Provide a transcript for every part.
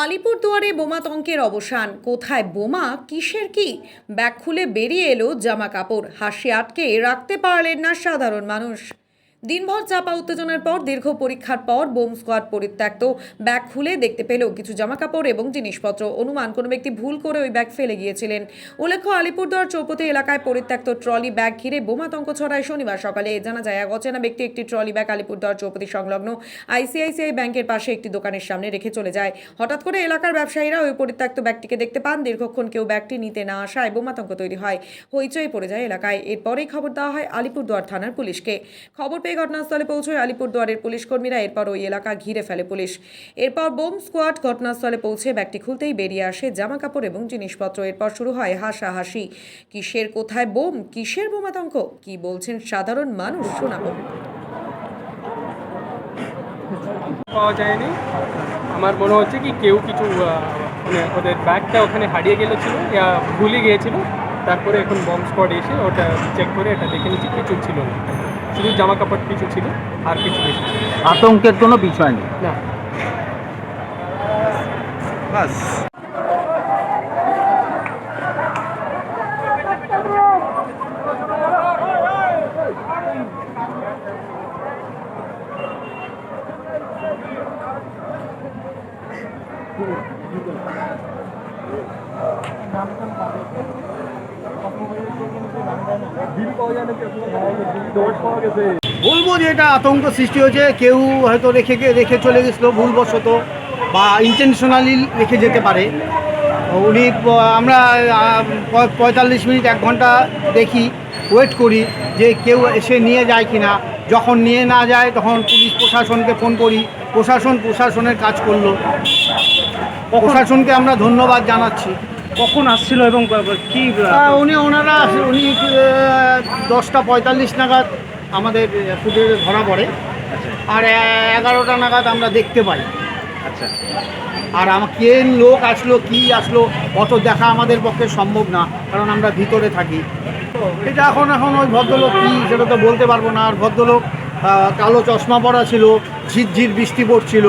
আলিপুরদুয়ারে বোমাতঙ্কের অবসান। কোথায় বোমা? কিসের কি? ব্যাগ খুলে বেরিয়ে এলো জামা কাপড়। হাসি আটকে রাখতে পারলেন না সাধারণ মানুষ। দিনভর চাপা উত্তেজনার পর, দীর্ঘ পরীক্ষার পর বোম স্কোয়াড পরিত্যক্ত। ব্যাগ খুলে দেখতে পেল কিছু জামাকাপড় এবং জিনিসপত্র। অনুমান, কোনো ব্যক্তি ভুল করে ওই ব্যাগ ফেলে গিয়েছিলেন। উল্লেখ্য, আলিপুরদুয়ার চৌপতি এলাকায় পরিত্যক্ত ট্রলি ব্যাগ ঘিরে বোমাতঙ্ক ছড়ায় শনিবার সকালে। জানা যায় অচেনা ব্যক্তি একটি ট্রলি ব্যাগ আলিপুরদুয়ার চৌপতি সংলগ্ন আইসিআইসিআই ব্যাংকের পাশে একটি দোকানের সামনে রেখে চলে যায়। হঠাৎ করে এলাকার ব্যবসায়ীরা ওই পরিত্যক্ত ব্যাগটিকে দেখতে পান। দীর্ঘক্ষণ কেউ ব্যাগটি নিতে না আসায় বোমাতঙ্ক তৈরি হয়। হইচই পড়ে যায় এলাকায়। এরপরেই খবর দেওয়া হয় আলিপুরদুয়ার থানার পুলিশকে। খবর পেয়ে ঘটনাস্থলে পৌঁছয় আলিপুরদুয়ারের পুলিশ কর্মীরা। এরপর ওই এলাকা ঘিরে ফেলে পুলিশ। এরপর বোম স্কোয়াড ঘটনাস্থলে পৌঁছে ব্যাগটি খুলতেই বেরিয়ে আসে জামা কাপড় এবং জিনিসপত্র। এরপর শুরু হয় হাসাহাসি। কিসের কোথায় বোম? কিসের বোমাতঙ্ক কি বলছেন সাধারণ মানুষ? শোনাবো। পাওয়া যায়নি। আমার মনে হচ্ছে কি কেউ কিছু মানে ওদের ব্যাগটা ওখানে হারিয়ে গেছিল ইয়া ভুলে গিয়েছিল। তারপরে এখন বম্ব স্কোয়াড এসে ওটা চেক করে এটা দেখে নিচ্ছি কিছু ছিল না। শুধু জামা কাপড় কিছু ছিল আর কিছু বেশি আতঙ্কের কোনো বিষয় নেই। না। বাস। বলব যে এটা আতঙ্ক সৃষ্টি হয়েছে কেউ হয়তো রেখে রেখে চলে গেছিল ভুলবশত বা ইন্টেনশনালি রেখে যেতে পারে। উনি আমরা পঁয়তাল্লিশ মিনিট এক ঘণ্টা দেখি ওয়েট করি যে কেউ এসে নিয়ে যায় কি না যখন নিয়ে না যায় তখন পুলিশ প্রশাসনকে ফোন করি। প্রশাসন প্রশাসনের কাজ করল। প্রশাসনকে আমরা ধন্যবাদ জানাচ্ছি। কখন আসছিল এবং কি উনি ওনারা উনি দশটা পঁয়তাল্লিশ নাগাদ আমাদের ফুটে ধরা পড়ে। আর এগারোটা নাগাদ আমরা দেখতে পাই। আচ্ছা। আর আমার কে লোক আসলো কি আসলো অত দেখা আমাদের পক্ষে সম্ভব না কারণ আমরা ভিতরে থাকি। এটা এখন এখন ওই ভদ্রলোক কী সেটা তো বলতে পারব না। আর ভদ্রলোক কালো চশমা পরা ছিল ঝিরঝির বৃষ্টি পড়ছিল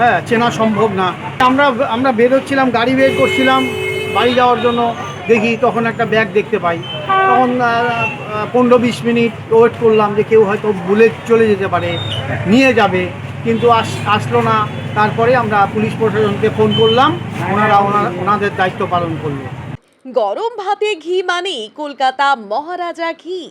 হ্যাঁ চেনা সম্ভব না। আমরা আমরা বেরোচ্ছিলাম গাড়ি বের করছিলাম বাড়ি যাওয়ার জন্য দেখি তখন একটা ব্যাগ দেখতে পাই। তখন পনেরো বিশ মিনিট ওয়েট করলাম যে কেউ হয়তো ভুলে চলে যেতে পারে, নিয়ে যাবে। কিন্তু আস, আসলো না। তারপরে আমরা পুলিশ প্রশাসনকে ফোন করলাম। ওনারা ওনা- ওনাদের দায়িত্ব পালন করল। গরম ভাতে ঘি মানেই কলকাতা মহারাজা ঘি।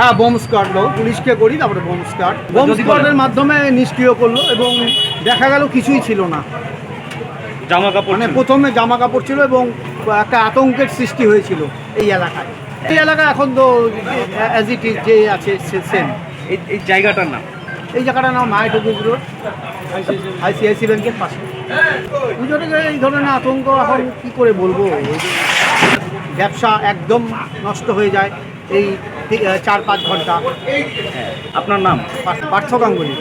হ্যাঁ বোম স্কোয়াড লোক। পুলিশকে করি তারপরে বোম স্কোয়াড বোম স্কোয়াডের মাধ্যমে নিষ্ক্রিয় করল এবং দেখা গেল কিছুই ছিল না। জামা কাপড় মানে প্রথমে জামা কাপড় ছিল এবং একটা আতঙ্কের সৃষ্টি হয়েছিল এই এলাকায়। এই এলাকা এখন তো অ্যাজ ইট ইজ যে আছে সেম এই এই জায়গাটার নাম? এই জায়গাটার নাম মাইটুকুজ রোড। আইসিআইসি ব্যাংকের পাশে। পুজোর এই ধরনের আতঙ্ক এখন কি করে বলব? ব্যবসা একদম নষ্ট হয়ে যায়। এই চার পাঁচ ঘণ্টা। আপনার নাম? পার্থ গাঙ্গুলি।